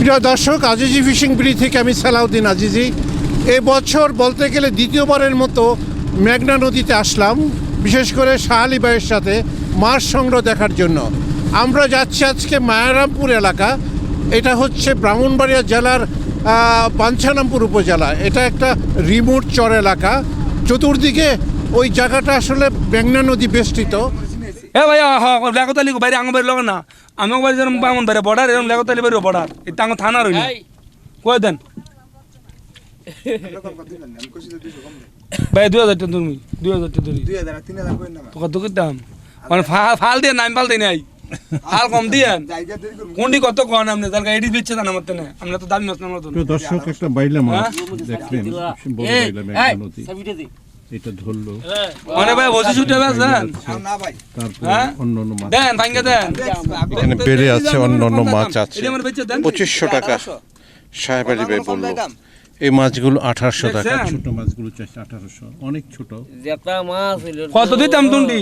প্রিয় দর্শক Azizi fishing bridge থেকে আমি সালাউদ্দিন আজিজি। এবছর বলতে গেলে দ্বিতীয়বারের মতো মেঘনা নদীতে আসলাম বিশেষ করে শাহালি সাথে মাছ সংগ্রহ দেখার জন্য। আমরা যাচ্ছি আজকে মায়ারামপুর এলাকা। এটা হচ্ছে ব্রাহ্মণবাড়িয়া জেলার আহ, বাঞ্ছারামপুর উপজেলা। এটা একটা রিমোট চর এলাকা। চতুর্দিকে ওই জায়গাটা আসলে মেঘনা নদী বেষ্টিত। হ্যাঁ লেখতালি বাইরে আঙ বাড়ি না। আমি বাড়ি যেরকম বামন বাইরে বর্ডার এরকম লেখতালি বাড়ি বর্ডার। আঙ থানা রইল। কই দেন? ভাই দুই হাজার টাকা তুমি দুই হাজার টাকা ধরি তোকে তো দাম মানে ফাল দিয়ে নাম ফাল দিয়ে নাই। ফাল কম দিয়ে কোনটি কত কন আপনি তার এডি দিচ্ছে জানা মতো না। আমরা তো দামি মাছ না আমরা তো। দর্শক একটা বাইলা মাছ হ্যাঁ? দেখলেন বড় বাইলা মেঘনা নদী এটা ধরলো। মানে ভাই বসে ছুটে তারপর হ্যাঁ? অন্য অন্য মাছ দেন ভাঙ্গে দেন। এখানে বেড়ে আছে অন্য অন্য মাছ আছে। দেন। পঁচিশশো টাকা। সাহেব ভাই বলল এই মাছগুলো আঠারোশো টাকা? ছোট মাছগুলো চাইছে আঠারোশো। অনেক ছোট। মাছ কত দিতাম তুন্ডি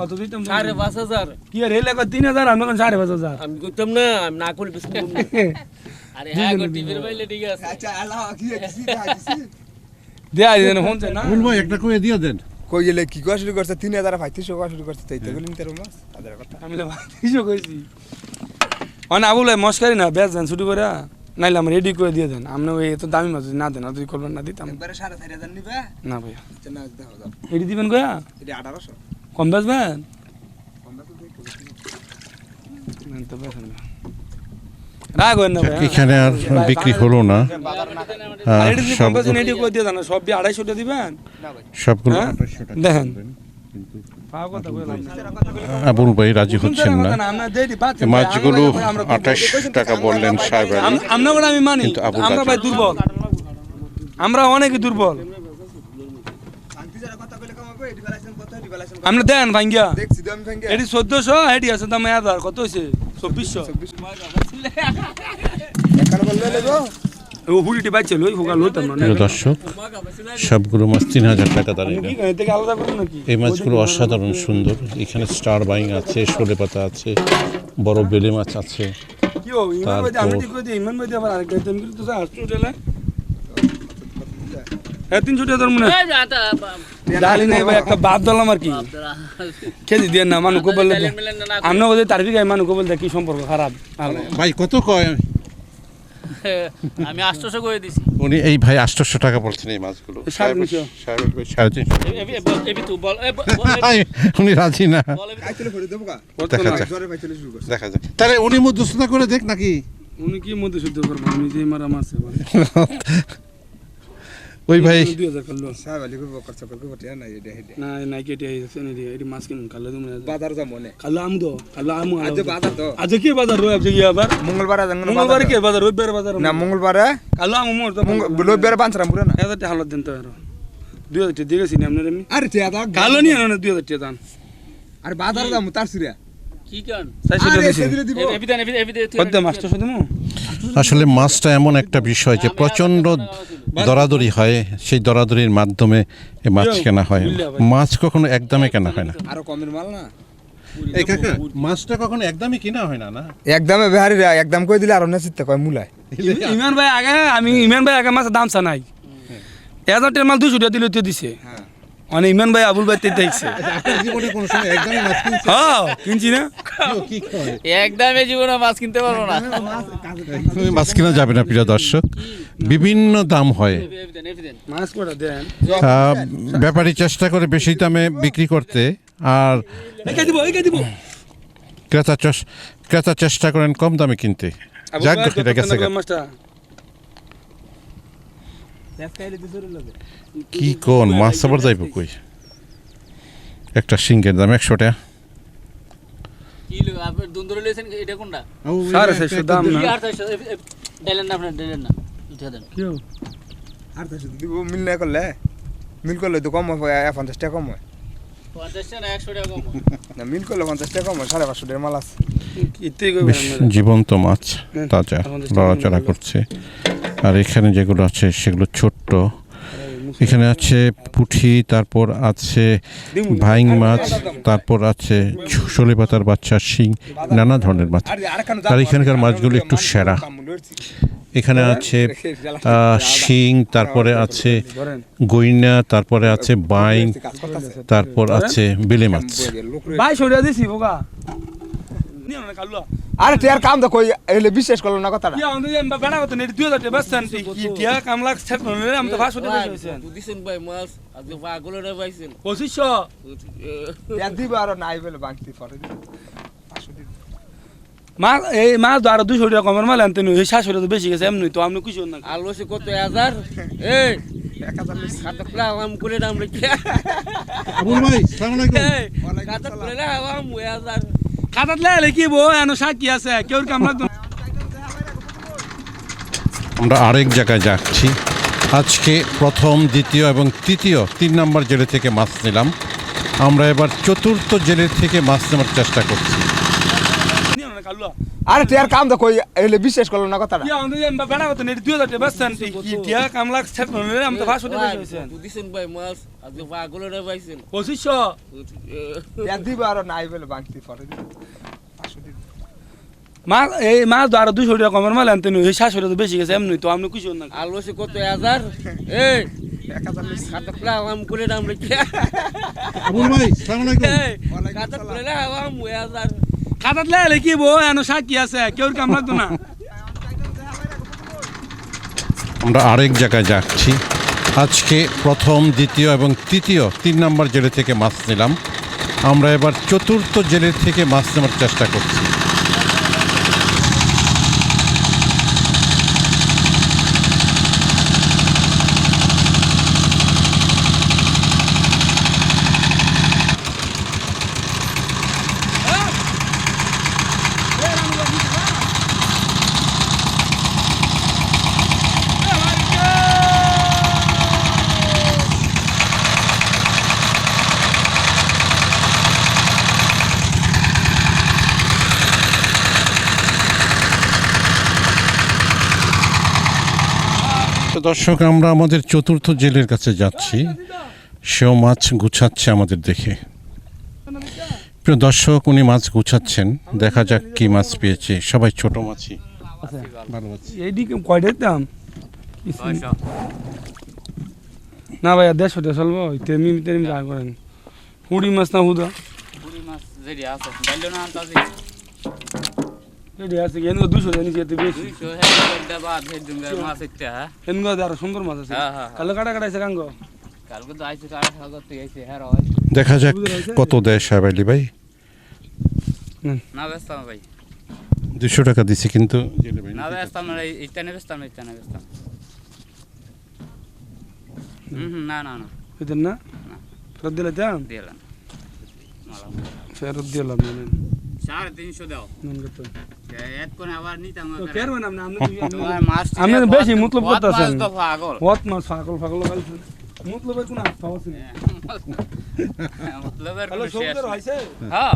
কত দিতাম সাড়ে পাঁচ হাজার। কি আর রেলে তিন হাজার? আমি সাড়ে পাঁচ হাজার। আমি করতাম না আমি না। আরে হ্যাঁ আছে। দেয়া দিন শুনছে না বলব একটা করে দিয়ে দেন। কই গেলে কি করা শুরু করছে? তিন হাজার পঁয়ত্রিশশো করা শুরু করছে তাই তো বলিন তেরো মাস? তাদের কথা। আমি তো কিছু কইছি। অনে আবুল মস্কারি না বেচ দেন ছুটি করে নাইলে আমার রেডি করে দিয়ে দেন। আপনি ওই এত দামি মাছ না দেন যদি করবেন না দিতাম। হাজার না ভাইয়া। আচ্ছা, রেডি দিবেন কয়া এটা আঠারোশো। কম বেচবেন? তো বেচেন না। রাগ হইন না ভাইয়া এখানে আর বিক্রি হলো না। হ্যাঁ, সবগুলো? দেখেন। আবুল ভাই রাজি হচ্ছেন না। মাছগুলো আঠাশ টাকা বললেন সাহেব আমরা আমি মানি। কিন্তু আবুল আমরা ভাই দুর্বল। আমরা অনেকই দুর্বল। আপনি দেন ভাঙ্গিয়া। এটি চোদ্দশো এটি আছে দাম হাজার। কত হয়েছে? চব্বিশশো। দর্শক সবগুলো মাছ তিন হাজার টাকা দাঁড়িয়ে এই মাছগুলো অসাধারণ সুন্দর। এখানে স্টার বাইং আছে শোলে পাতা আছে বড় বেলে মাছ আছে। তিনশো টাকা মনে হয়? এই যাতা, বা- ডালি নাই ভাই একটা বাদ দিলাম আর কি। আপনারা দিয়ে না মানুষ বললে ডাইলেন মিলেন না না করে। আমরা ওদের তারপি গাই মানুষ বলতে কি সম্পর্ক খারাপ? ভাই কত কয় আমি? আষ্টশো করে দিছি। উনি এই ভাই আটশোশো টাকা বলছেন এই মাছগুলো। সাড়ে তিনশো। উনি রাজি না। দেখা যাক। যাক। তাহলে উনি মধ্যস্থতা করে দেখ নাকি? উনি কি মধ্যে শুদ্ধ করব? আমি যে মারা মারছে ওই ভাই। আর। বাজার যাম তার সিরিয়া। আসলে মাছটা এমন একটা বিষয় যে প্রচণ্ড দরাদরি হয় সেই দরাদরির মাধ্যমে মাছ কেনা হয়। মাছ কখনো একদমে কেনা হয় না। আরও কমের মাল না? এই কাকা মাছটা কখনো একদমই কিনা হয় না না? একদমে একদম কই দিলে আরও চিত্তে কয় মুলায়। ইমান ভাই আগে আমি ইমান ভাই আগে মাছের দাম চা নাই। হাজার টাকা মাল দুশো টাকা দিলে দিছে। মানে ইমান ভাই আবুল ভাই তেতে দেখছে আপনার জীবনে কোনো সময় একদমই মাছ কিনছে হ্যাঁ কিনছি না? কি কয় জীবনে মাছ কিনতে পারব না। একদমই মাছ কেনা যাবে না প্রিয় দর্শক। বিভিন্ন দাম হয়। ব্যাপারী চেষ্টা করে বেশি দামে বিক্রি করতে আর ক্রেতা ক্রেতা চেষ্টা করেন কম দামে কিনতে। যাক গেছে কি কোন মাছ আবার যাইব কই? একটা সিঙ্গের দাম একশো টাকা। মিল করলে? তো কম হয় পঞ্চাশ কম হয়। জীবন্ত মাছ হ্যাঁ, তাজা লড়াচড়া করছে। আর এখানে যেগুলো আছে সেগুলো ছোট্ট। এখানে আছে পুঁঠি, তারপর আছে ভাইং মাছ, তারপর আছে শোলে পাতার বাচ্চা, শিং, নানা ধরনের মাছ। আর এখানকার মাছগুলো একটু সেরা। এখানে আছে শিং, তারপরে আছে গইনা, তারপরে আছে বাইং, তারপর আছে বেলে মাছ। বোকা না আরে টিয়ার কাম তো কই এলে বিশ্বাস করল না কথাটা? ইয়া আমাদের এমবা বেড়া কথা নেই দুই হাজার টাকা বেচছেন। কি টিয়া কামলা সেট করলে আমি তো পাঁচশো টাকা বেচছেন দিছেন ভাই মাছ আজকে পাগল রে পাইছেন। পঁচিশশো? টিয়ার দিবা আর নাই বলে বাংতি পরে মাছ এই মাছ তো আরও দুশো টাকা কমের মাল আনতে নই সাতশো টাকা তো বেশি গেছে এমনি তো আপনি হন না আলু আছে কত হাজার এই আম করে নাম রেখে। আবুল ভাই সালাম আলাইকুম। খাতাত লাগালে কি বো, এনো আছে কেউ কাম লাগতো আমরা আরেক জায়গায় যাচ্ছি। আজকে প্রথম, দ্বিতীয় এবং তৃতীয় তিন নম্বর জেলে থেকে মাছ নিলাম। আমরা এবার চতুর্থ জেলে থেকে মাছ নেওয়ার চেষ্টা করছি। আরে টিয়ার কাম তো কই এলে বিশ্বাস করল না কথাটা। ইয়া আমাদের এমবা বেড়া কথা নেই দুই হাজার টাকা বেচছেন কি টিয়া কামলা সেট করলে আমি তো পাঁচশো টাকা বেচছেন দিছেন ভাই মাছ আজকে পাগল রে পাইছেন। পঁচিশশো? টিয়ার দিবা আর নাই বলে বাংতি পরে মাছ এই মাছ তো আরও দুশো টাকা কমের মাল আনতে নই সাতশো তো বেশি গেছে এমনি তো আপনি হন না। আলু আছে কত হাজার? এই আম করে নাম রেখে। আবুল ভাই সালাম আলাইকুম। এই খাতা প্লা আম হাজার। খাতাত লে কি এনো সাক্ষী আছে কেউ কাম লাগতো না। আমরা আরেক জায়গায় যাচ্ছি। আজকে প্রথম, দ্বিতীয় এবং তৃতীয় তিন নম্বর জেলে থেকে মাছ নিলাম। আমরা এবার চতুর্থ জেলে থেকে মাছ নেওয়ার চেষ্টা করছি। দর্শক আমরা আমাদের চতুর্থ জেলের কাছে যাচ্ছি। সেও মাছ গুছাচ্ছে আমাদের দেখে। প্রিয় দর্শক উনি মাছ গুছাচ্ছেন। দেখা যাক কি মাছ পেয়েছে। সবাই ছোট মাছই এইদিকে কয়টার দাম? না ভাইয়া দেড়শো টাকা চলবো তেমনি তেমনি যা করেন। হুড়ি মাছ না হুদা? মাছ যেটি আছে না রেডি আছে এনগো দুশো জানি যেতে বেশি। বাদ হেডুম মাছ একটা হ্যাঁ। এনগো আরও সুন্দর মাছ আছে। হ্যাঁ, হ্যাঁ, কালো কাটা কাটাইছে কাঙ্গ? কালকে তো তুই হ্যাঁ হয় দেখা যাক কত দেয় সাহেব ভাই। না ভাই। দুশো টাকা দিছি কিন্তু না না নে না না না। বুঝলেন না? ফেরত দিলে দিলাম ফেরত দিলাম নেন সাড়ে তিনশো দাও। আপনি? বেশি মতলব করতাছেন। মাছ গাইছেন কোন আস্থা আছে হ্যাঁ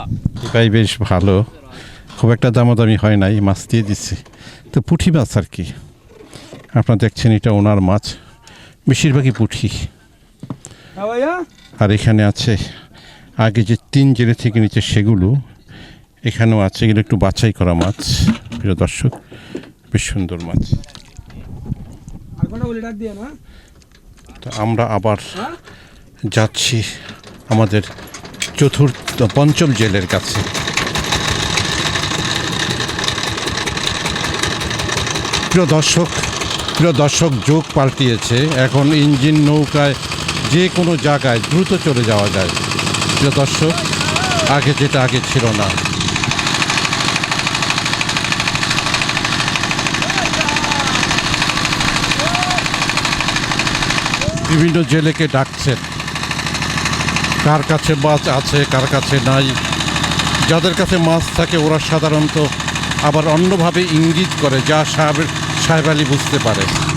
ভালো। খুব একটা দামাদামি হয় নাই মাছ দিয়ে দিচ্ছি। তো পুঁটি মাছ আর কি। আপনারা দেখছেন এটা ওনার মাছ। বেশিরভাগই পুঁটি হ্যাঁ আর এখানে আছে আগে যে তিন জেলে থেকে নিচে সেগুলো এখানেও আছে এগুলো একটু বাছাই করা মাছ প্রিয় দর্শক। বেশ সুন্দর মাছ। তো আমরা আবার হ্যাঁ? যাচ্ছি আমাদের চতুর্থ পঞ্চম জেলের কাছে। প্রিয় দর্শক প্রিয় দর্শক যোগ পাল্টিয়েছে। এখন ইঞ্জিন নৌকায় যে কোনো জায়গায় দ্রুত চলে যাওয়া যায়। প্রিয় দর্শক আগে যেটা আগে ছিল না। বিভিন্ন জেলেকে ডাকছেন। কার কাছে মাছ আছে, কার কাছে নাই? যাদের কাছে মাছ থাকে, ওরা সাধারণত আবার অন্যভাবে ইঙ্গিত করে, যা সাহেব সাহেব আলী বুঝতে পারে।